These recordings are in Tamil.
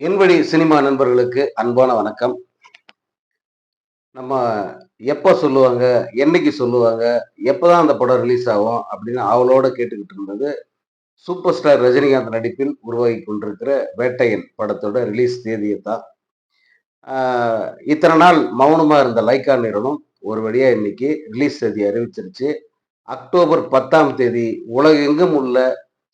என்வழி சினிமா நண்பர்களுக்கு அன்பான வணக்கம். நம்ம எப்போ சொல்லுவாங்க என்னைக்கு சொல்லுவாங்க எப்போதான் அந்த படம் ரிலீஸ் ஆகும் அப்படின்னு அவளோட கேட்டுக்கிட்டு இருந்தது சூப்பர் ஸ்டார் ரஜினிகாந்த் நடிப்பில் உருவாகி கொண்டிருக்கிற வேட்டையன் படத்தோட ரிலீஸ் தேதியை தான் இத்தனை நாள் மௌனமாக இருந்த லைக்கா நிறுவனம் ஒரு வழியாக இன்னைக்கு ரிலீஸ் தேதி அறிவிச்சிருச்சு. அக்டோபர் பத்தாம் தேதி உலகெங்கும் உள்ள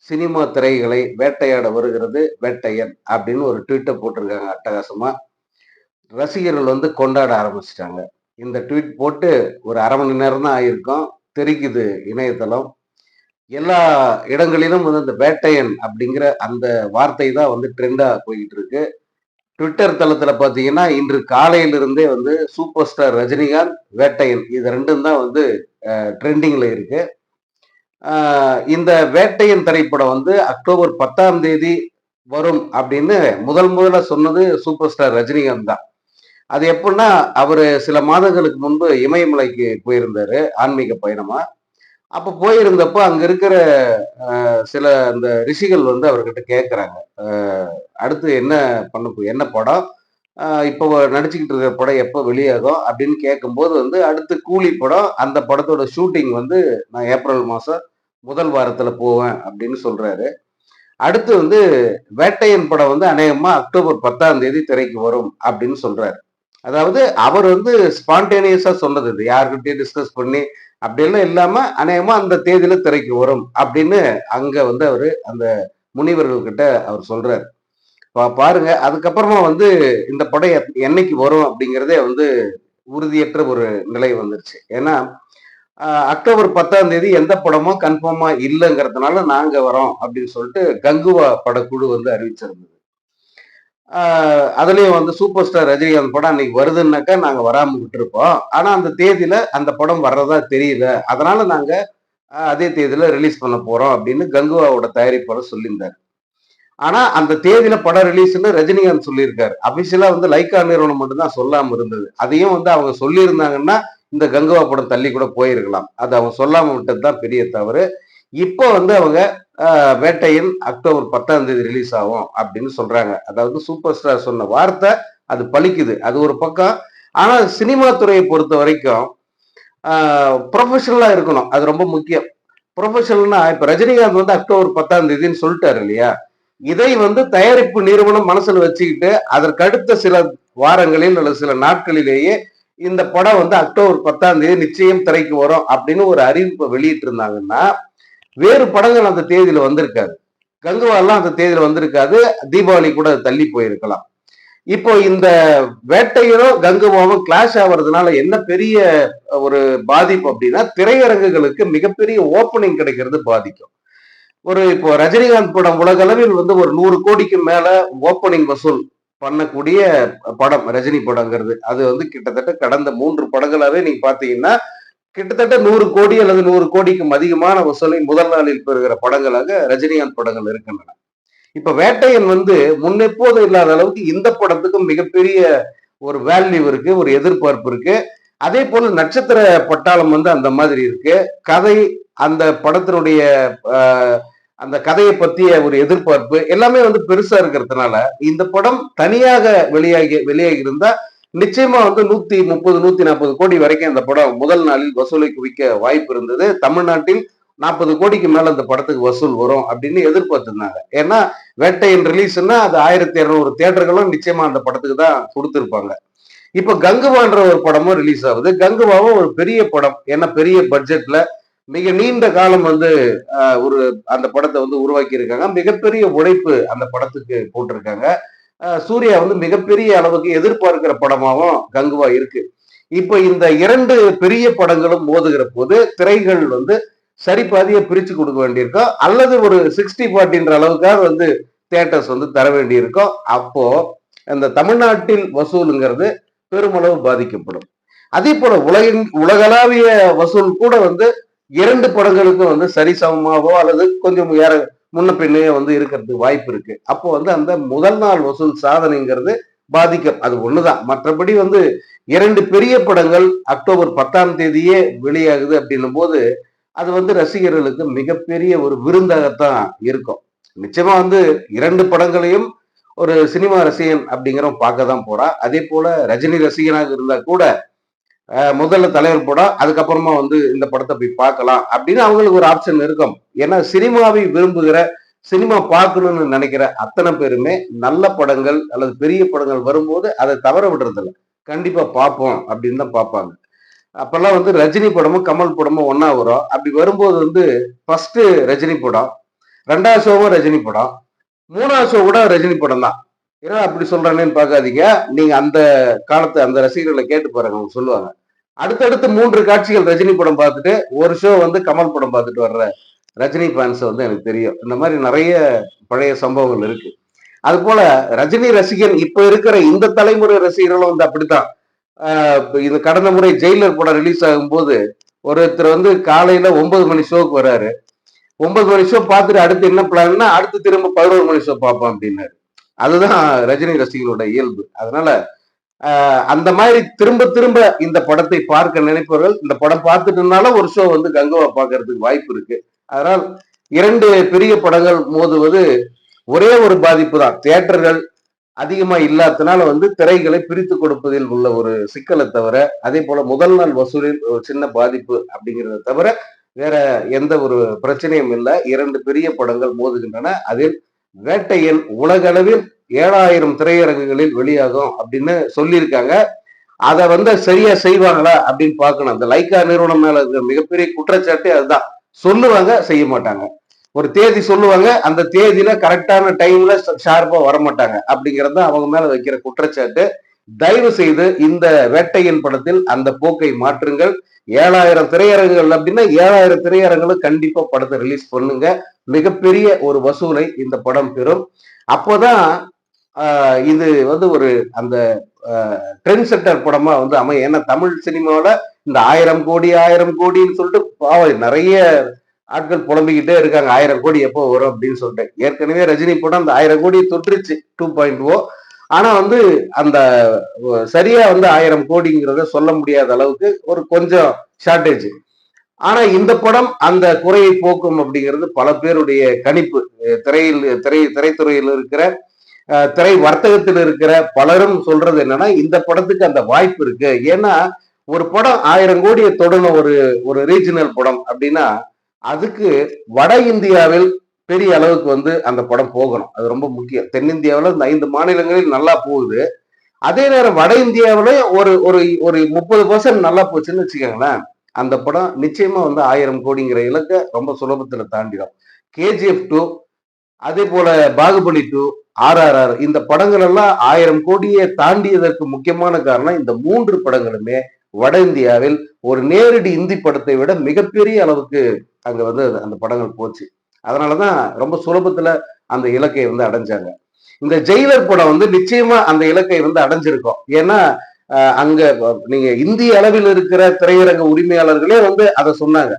சினிமா திரைகளை வேட்டையாட வருகிறது வேட்டையன் அப்படின்னு ஒரு ட்வீட்டை போட்டிருக்காங்க அட்டகாசமா. ரசிகர்கள் வந்து கொண்டாட ஆரம்பிச்சிட்டாங்க. இந்த ட்வீட் போட்டு ஒரு அரை மணி நேரம் தான் ஆயிருக்கும். தெரிக்குது இணையதளம். எல்லா இடங்களிலும் வந்து இந்த வேட்டையன் அப்படிங்கிற அந்த வார்த்தை தான் வந்து ட்ரெண்டா போய்கிட்டு இருக்கு. ட்விட்டர் தளத்துல பாத்தீங்கன்னா இன்று காலையிலிருந்தே வந்து சூப்பர் ஸ்டார் ரஜினிகாந்த் வேட்டையன் இது ரெண்டும் தான் வந்து ட்ரெண்டிங்ல இருக்கு. இந்த வேட்டையன் திரைப்படம் வந்து அக்டோபர் பத்தாம் தேதி வரும் அப்படின்னு முதல் முதல்ல சொன்னது சூப்பர் ஸ்டார் ரஜினிகாந்த் தான். அது எப்படின்னா அவர் சில மாதங்களுக்கு முன்பு இமயமலைக்கு போயிருந்தாரு ஆன்மீக பயணமா. அப்போ போயிருந்தப்போ அங்க இருக்கிற சில அந்த ரிஷிகள் வந்து அவர்கிட்ட கேட்குறாங்க அடுத்து என்ன பண்ண என்ன படம்? இப்போ நடிச்சுக்கிட்டு இருக்கிற படம் எப்போ வெளியாகும் அப்படின்னு கேட்கும்போது வந்து அடுத்து கூலி படம் அந்த படத்தோட ஷூட்டிங் வந்து நான் ஏப்ரல் மாதம் முதல் வாரத்துல போவேன் அப்படின்னு சொல்றாரு. அடுத்து வந்து வேட்டையன் படம் வந்து அநேகமா அக்டோபர் பத்தாம் தேதி திரைக்கு வரும் அப்படின்னு சொல்றாரு. அதாவது அவர் வந்து ஸ்பான்டேனியஸா சொன்னது இது. யார்கிட்டயும் டிஸ்கஸ் பண்ணி அப்படியெல்லாம் இல்லாம அநேகமா அந்த தேதியில திரைக்கு வரும் அப்படின்னு அங்க வந்து அவரு அந்த முனிவர்கள் கிட்ட அவர் சொல்றாரு. பாருங்க. அதுக்கப்புறமா வந்து இந்த படம் என்னைக்கு வரும் அப்படிங்கிறதே வந்து உறுதியற்ற ஒரு நிலை வந்துருச்சு. ஏன்னா அக்டோபர் பத்தாம் தேதி எந்த படமும் கன்ஃபார்மா இல்லைங்கிறதுனால நாங்க வரோம் அப்படின்னு சொல்லிட்டு கங்குவா படக்குழு வந்து அறிவிச்சிருந்தது. அதுலேயும் அதுலயும் வந்து சூப்பர் ஸ்டார் ரஜினிகாந்த் படம் அன்னைக்கு வருதுன்னாக்கா நாங்க வராம விட்டுருப்போம். ஆனா அந்த தேதியில அந்த படம் வர்றதா தெரியல. அதனால நாங்க அதே தேதியில ரிலீஸ் பண்ண போறோம் அப்படின்னு கங்குவாவோட தயாரிப்பாளர் சொல்லியிருந்தாரு. ஆனா அந்த தேதியில படம் ரிலீஸ்னு ரஜினிகாந்த் சொல்லியிருக்காரு. அபிஷியலா வந்து லைக்கா நிறுவனம் மட்டும்தான் சொல்லாம இருந்தது. அதையும் வந்து அவங்க சொல்லியிருந்தாங்கன்னா இந்த கங்குவா படம் தள்ளி கூட போயிருக்கலாம். அது அவங்க சொல்லாம விட்டது தான் பெரிய தவறு. இப்போ வந்து அவங்க ஆஹ், வேட்டையின் அக்டோபர் பத்தாம் தேதி ரிலீஸ் ஆகும் அப்படின்னு சொல்றாங்க. அதாவது சூப்பர் ஸ்டார் சொன்ன வார்த்தை அது பழிக்குது அது ஒரு பக்கம். ஆனா சினிமா துறையை பொறுத்த வரைக்கும் ப்ரொஃபஷனலா இருக்கணும். அது ரொம்ப முக்கியம். ப்ரொஃபஷனல்னா இப்ப ரஜினிகாந்த் வந்து அக்டோபர் பத்தாம் தேதின்னு சொல்லிட்டாரு இல்லையா? இதை வந்து தயாரிப்பு நிறுவனம் மனசுல வச்சுக்கிட்டு அதற்கடுத்த சில வாரங்களில் அல்லது சில நாட்களிலேயே இந்த படம் வந்து அக்டோபர் பத்தாம் தேதி நிச்சயம் திரைக்கு வரும் அப்படின்னு ஒரு அறிவிப்பை வெளியிட்டு இருந்தாங்கன்னா வேறு படங்கள் அந்த தேதியில வந்திருக்காது. கங்குவாலாம் அந்த தேதியில வந்திருக்காது. தீபாவளி கூட அது தள்ளி போயிருக்கலாம். இப்போ இந்த வேட்டையரும் கங்குவாவும் கிளாஷ் ஆகுறதுனால என்ன பெரிய ஒரு பாதிப்பு அப்படின்னா திரையரங்குகளுக்கு மிகப்பெரிய ஓப்பனிங் கிடைக்கிறது பாதிக்கும். ஒரு இப்போ ரஜினிகாந்த் படம் உலகளவில் வந்து ஒரு நூறு கோடிக்கு மேல ஓப்பனிங் வசூல். பண்ணக்கூடிய படம் ரஜினி படங்கிறது. அது வந்து கிட்டத்தட்ட கடந்த மூன்று படங்களாவே நீங்க பாத்தீங்கன்னா கிட்டத்தட்ட நூறு கோடி அல்லது நூறு கோடிக்கும் அதிகமான வசூலை முதல் நாளில் பெறுகிற படங்களாக ரஜினிகாந்த் படங்கள் இருக்கின்றன. இப்ப வேட்டையன் வந்து முன்னெப்போதும் இல்லாத அளவுக்கு இந்த படத்துக்கும் மிகப்பெரிய ஒரு வேல்யூ இருக்கு ஒரு எதிர்பார்ப்பு இருக்கு. அதே போல நட்சத்திர பட்டாளம் வந்து அந்த மாதிரி இருக்கு. கதை அந்த படத்தினுடைய ஆஹ், அந்த கதையை பத்திய ஒரு எதிர்பார்ப்பு எல்லாமே வந்து பெருசா இருக்கிறதுனால இந்த படம் தனியாக வெளியாகி வெளியாகி இருந்தா நிச்சயமா வந்து நூத்தி முப்பது நூத்தி நாற்பது கோடி வரைக்கும் இந்த படம் முதல் நாளில் வசூலை குவிக்க வாய்ப்பு இருந்தது. தமிழ்நாட்டில் நாற்பது கோடிக்கு மேல இந்த படத்துக்கு வசூல் வரும் அப்படின்னு எதிர்பார்த்திருந்தாங்க. ஏன்னா வேட்டையின் ரிலீஸ்னா அது ஆயிரத்தி இருநூறு தியேட்டர்களும் நிச்சயமா அந்த படத்துக்கு தான் கொடுத்திருப்பாங்க. இப்ப கங்குவான்ற ஒரு படமும் ரிலீஸ் ஆகுது. கங்குவாவும் ஒரு பெரிய படம். ஏன்னா பெரிய பட்ஜெட்ல மிக நீண்ட காலம் வந்து ஒரு அந்த படத்தை வந்து உருவாக்கி இருக்காங்க மிகப்பெரிய உழைப்பு அந்த படத்துக்கு போட்டிருக்காங்க. சூர்யா வந்து மிகப்பெரிய அளவுக்கு எதிர்பார்க்கிற படமாகவும் கங்குவா இருக்கு. இப்போ இந்த இரண்டு பெரிய படங்களும் மோதுகிற போது திரைகள் வந்து சரி பாதியை பிரிச்சு கொடுக்க வேண்டியிருக்கோம். அல்லது ஒரு சிக்ஸ்டி ஃபார்ட்டின்ற அளவுக்காக வந்து தேட்டர்ஸ் வந்து தர வேண்டியிருக்கோம். அப்போ அந்த தமிழ்நாட்டில் வசூலுங்கிறது பெருமளவு பாதிக்கப்படும். அதே போல உலகின் உலகளாவிய வசூல் கூட வந்து இரண்டு படங்களுக்கும் வந்து சரிசமமாகவோ அல்லது கொஞ்சம் ஏற முன்ன பின்னையே வந்து இருக்கிறதுக்கு வாய்ப்பு இருக்கு. அப்போ வந்து அந்த முதல் நாள் வசூல் சாதனைங்கிறது பாதிக்கும். அது ஒண்ணுதான். மற்றபடி வந்து இரண்டு பெரிய படங்கள் அக்டோபர் பத்தாம் தேதியே வெளியாகுது அப்படின்னும் போது அது வந்து ரசிகர்களுக்கு மிகப்பெரிய ஒரு விருந்தாகத்தான் இருக்கும். நிச்சயமா வந்து இரண்டு படங்களையும் ஒரு சினிமா ரசிகன் அப்படிங்கிறவன் பார்க்க தான் போறான் அதே போல ரஜினி ரசிகனாக இருந்தா கூட முதல்ல தலைவர் படம் அதுக்கப்புறமா வந்து இந்த படத்தை போய் பார்க்கலாம் அப்படின்னு அவங்களுக்கு ஒரு ஆப்ஷன் இருக்கும். ஏன்னா சினிமாவை விரும்புகிற சினிமா பார்க்கணும்னு நினைக்கிற அத்தனை பேருமே நல்ல படங்கள் அல்லது பெரிய படங்கள் வரும்போது அதை தவற விடுறதில்ல. கண்டிப்பா பார்ப்போம் அப்படின்னு தான் பார்ப்பாங்க. அப்பெல்லாம் வந்து ரஜினி படமும் கமல் படமும் ஒன்னா வரும். அப்படி வரும்போது வந்து ஃபர்ஸ்ட் ரஜினி படம் ரெண்டாவது ஷோவும் ரஜினி படம் மூணாவது ஷோ கூட ரஜினி படம் தான் ஏன்னா அப்படி சொல்றானேன்னு பார்க்காதீங்க. நீங்க அந்த காலத்தை அந்த ரசிகர்களை கேட்டு பாருங்க அவங்க சொல்லுவாங்க. அடுத்தடுத்து மூன்று காட்சிகள் ரஜினி படம் பார்த்துட்டு ஒரு ஷோ வந்து கமல் படம் பார்த்துட்டு வர்ற ரஜினி ஃபேன்ஸ் வந்து எனக்கு தெரியும். இந்த மாதிரி நிறைய பழைய சம்பவங்கள் இருக்கு. அது போல ரஜினி ரசிகன் இப்ப இருக்கிற இந்த தலைமுறை ரசிகர்களும் வந்து அப்படித்தான். ஆஹ் இது கடந்த முறை ஜெயிலர் படம் ரிலீஸ் ஆகும்போது ஒருத்தர் வந்து காலையில ஒன்பது மணி ஷோக்கு வராரு. ஒன்பது மணி ஷோ பார்த்துட்டு அடுத்து என்ன பிளான்னா அடுத்து திரும்ப பதினோரு மணி ஷோ பார்ப்போம் அப்படின்னாரு. அதுதான் ரஜினி ரசிகர்களோட இயல்பு. அதனால அந்த மாதிரி திரும்ப திரும்ப இந்த படத்தை பார்க்க நினைப்பவர்கள் இந்த படம் பார்த்துட்டுனாலும் ஒரு ஷோ வந்து கங்கவா பார்க்கறதுக்கு வாய்ப்பு இருக்கு. அதனால் இரண்டு பெரிய படங்கள் மோதுவது ஒரே ஒரு பாதிப்பு தான். தியேட்டர்கள் அதிகமா இல்லாதனால வந்து திரைகளை பிரித்து கொடுப்பதில் உள்ள ஒரு சிக்கலை தவிர அதே போல முதல் நாள் வசூலில் ஒரு சின்ன பாதிப்பு அப்படிங்கிறத தவிர வேற எந்த ஒரு பிரச்சனையும் இல்லை. இரண்டு பெரிய படங்கள் மோதுகின்றன. அதில் வேட்டையன் உலகளவில் ஏழாயிரம் திரையரங்குகளில் வெளியாகும் அப்படின்னு சொல்லியிருக்காங்க. அதை வந்து சரியா செய்வாங்களா அப்படின்னு பார்க்கணும். அந்த லைக்கா நிறுவனம் மேல இருக்கிற மிகப்பெரிய குற்றச்சாட்டு அதுதான். சொல்லுவாங்க செய்ய மாட்டாங்க. ஒரு தேதி சொல்லுவாங்க அந்த தேதியில கரெக்டான டைம்ல ஷார்ப்பா வரமாட்டாங்க அப்படிங்கறது தான் அவங்க மேல வைக்கிற குற்றச்சாட்டு. தயவு செய்து இந்த வேட்டையின் படத்தில் அந்த போக்கை மாற்றுங்கள். ஏழாயிரம் திரையரங்குகள் அப்படின்னா ஏழாயிரம் திரையரங்குகளும் கண்டிப்பா படத்தை ரிலீஸ் பண்ணுங்க. மிகப்பெரிய ஒரு வசூலை இந்த படம் பெறும். அப்போதான் ஆஹ், இது வந்து ஒரு அந்த ட்ரெண்ட் செட்டர் படமா வந்து அமைய ஏன்னா தமிழ் சினிமாவில இந்த ஆயிரம் கோடி ஆயிரம் கோடின்னு சொல்லிட்டு பாவம் நிறைய ஆட்கள் புலம்பிக்கிட்டே இருக்காங்க. ஆயிரம் கோடி எப்போ வரும் அப்படின்னு சொல்லிட்டு. ஏற்கனவே ரஜினி படம் அந்த ஆயிரம் கோடி தொற்றுச்சு டூ பாயிண்ட் ஓ oh. ஆனா வந்து அந்த சரியா வந்து ஆயிரம் கோடிங்கிறத சொல்ல முடியாத அளவுக்கு ஒரு கொஞ்சம் ஷார்டேஜ் ஆனா இந்த படம் அந்த குறையை போக்கும் அப்படிங்கிறது பல பேருடைய கணிப்பு. திரையில் திரை திரைத்துறையில் இருக்கிற திரை வர்த்தகத்தில் இருக்கிற பலரும் சொல்றது என்னன்னா இந்த படத்துக்கு அந்த வாய்ப்பு இருக்கு. ஏன்னா ஒரு படம் ஆயிரம் கோடியை தொடணும் ஒரு ஒரு ரீஜனல் படம் அப்படின்னா அதுக்கு வட இந்தியாவில் பெரிய அளவுக்கு வந்து அந்த படம் போகணும். அது ரொம்ப முக்கியம். தென்னிந்தியாவில் இந்த ஐந்து மாநிலங்களில் நல்லா போகுது. அதே நேரம் வட இந்தியாவில ஒரு ஒரு ஒரு முப்பது பர்சன்ட் நல்லா போச்சுன்னு வச்சுக்கோங்களேன். அந்த படம் நிச்சயமா வந்து ஆயிரம் கோடிங்கிற இலக்கை ரொம்ப சுலபத்துல தாண்டிடும். கேஜிஎஃப் டூ அதே போல பாகுபலி டூ ஆர்ஆர்ஆர் இந்த படங்கள் எல்லாம் ஆயிரம் கோடியை தாண்டியதற்கு முக்கியமான காரணம் இந்த மூன்று படங்களுமே வட இந்தியாவில் ஒரு நேரடி இந்தி படத்தை விட மிகப்பெரிய அளவுக்கு அங்க வந்து அந்த படங்கள் போச்சு. அதனாலதான் ரொம்ப சுலபத்துல அந்த இலக்கை வந்து அடைஞ்சாங்க. இந்த ஜெயிலர் படம் வந்து நிச்சயமா அந்த இலக்கை வந்து அடைஞ்சிருக்கும். ஏன்னா அங்க நீங்க இந்திய அளவில் இருக்கிற திரையரங்க உரிமையாளர்களே வந்து அதை சொன்னாங்க.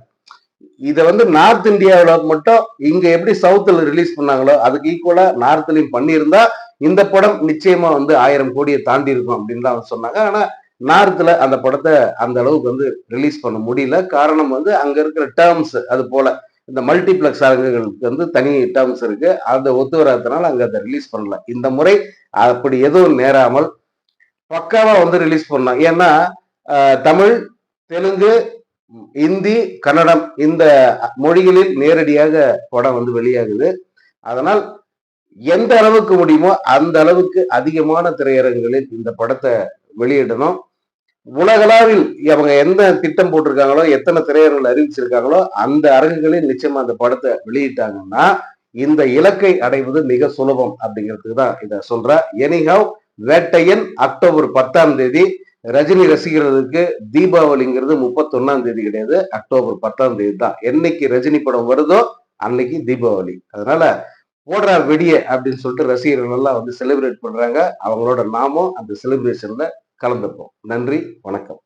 இதை வந்து நார்த் இந்தியாவில் மட்டும் இங்க எப்படி சவுத்துல ரிலீஸ் பண்ணாங்களோ அதுக்கு ஈக்குவலா நார்த்லயும் பண்ணியிருந்தா இந்த படம் நிச்சயமா வந்து ஆயிரம் கோடியை தாண்டி இருக்கும் அப்படின்னு தான் அவங்க சொன்னாங்க. ஆனா நார்த்ல அந்த படத்தை அந்த அளவுக்கு வந்து ரிலீஸ் பண்ண முடியல. காரணம் வந்து அங்க இருக்கிற டேர்ம்ஸ் அது போல. இந்த மல்டிபிளெக்ஸ் அரங்குகளுக்கு வந்து தனி டேர்ம்ஸ் இருக்கு. அதை ஒத்து வராதனால அங்க அதை ரிலீஸ் பண்ணல. இந்த முறை அப்படி எதுவும் நேராமல் பக்காவா வந்து ரிலீஸ் பண்ணலாம். ஏன்னா தமிழ் தெலுங்கு இந்தி கன்னடம் இந்த மொழிகளில் நேரடியாக படம் வந்து வெளியாகுது. அதனால் எந்த அளவுக்கு முடியுமோ அந்த அளவுக்கு அதிகமான திரையரங்குகளில் இந்த படத்தை வெளியிடணும். உலகளாவில் அவங்க எந்த திட்டம் போட்டிருக்காங்களோ எத்தனை திரையரங்குகள் அறிவிச்சிருக்காங்களோ அந்த அரங்குகளில் நிச்சயமா அந்த படத்தை வெளியிட்டாங்கன்னா இந்த இலக்கை அடைவது மிக சுலபம் அப்படிங்கிறதுக்கு தான் இதை சொல்றேன் எனிஹவ் வேட்டையன் அக்டோபர் பத்தாம் தேதி ரஜினி ரசிகர்களுக்கு தீபாவளிங்கிறது முப்பத்தொன்னாம் தேதி கிடையாது அக்டோபர் பத்தாம் தேதி தான். என்னைக்கு ரஜினி படம் வருதோ அன்னைக்கு தீபாவளி. அதனால போடுறா வெடிய அப்படின்னு சொல்லிட்டு ரசிகர்கள் எல்லாம் வந்து செலிப்ரேட் பண்றாங்க. அவங்களோட நாமும் அந்த செலிப்ரேஷன்ல கலந்துப்போம். நன்றி வணக்கம்.